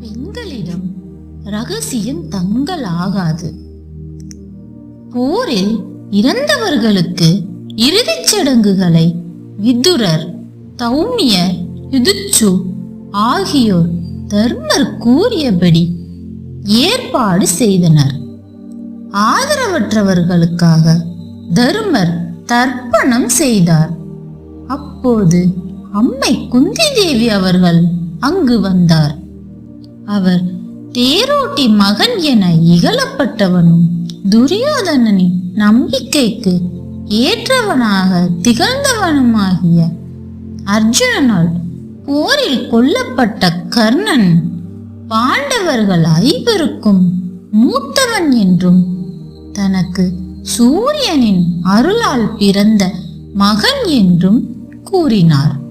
பெண்களிடம் ரகசியம் தங்கள் ஆகாது போரில் இறந்தவர்களுக்கு இறுதிச் சடங்குகளை விதுரர் தௌமியர் யுதிச்சு ஆகியோர் தர்மர் கூறியபடி ஏற்பாடு செய்தனர். ஆதரவற்றவர்களுக்காக தர்மர் தர்ப்பணம் செய்தார். அப்போது அம்மை குந்தி தேவி அவர்கள் அங்கு வந்தார். அவர் தேரோட்டி மகன் என இகழப்பட்டவனும் துரியோதனனின் நம்பிக்கைக்கு ஏற்றவனாக திகழ்ந்தவனுமாகிய அர்ஜுனனால் போரில் கொல்லப்பட்ட கர்ணன் பாண்டவர்கள் ஐவருக்கும் மூத்தவன் என்றும் தனக்கு சூரியனின் அருளால் பிறந்த மகன் என்றும் கூறினார்.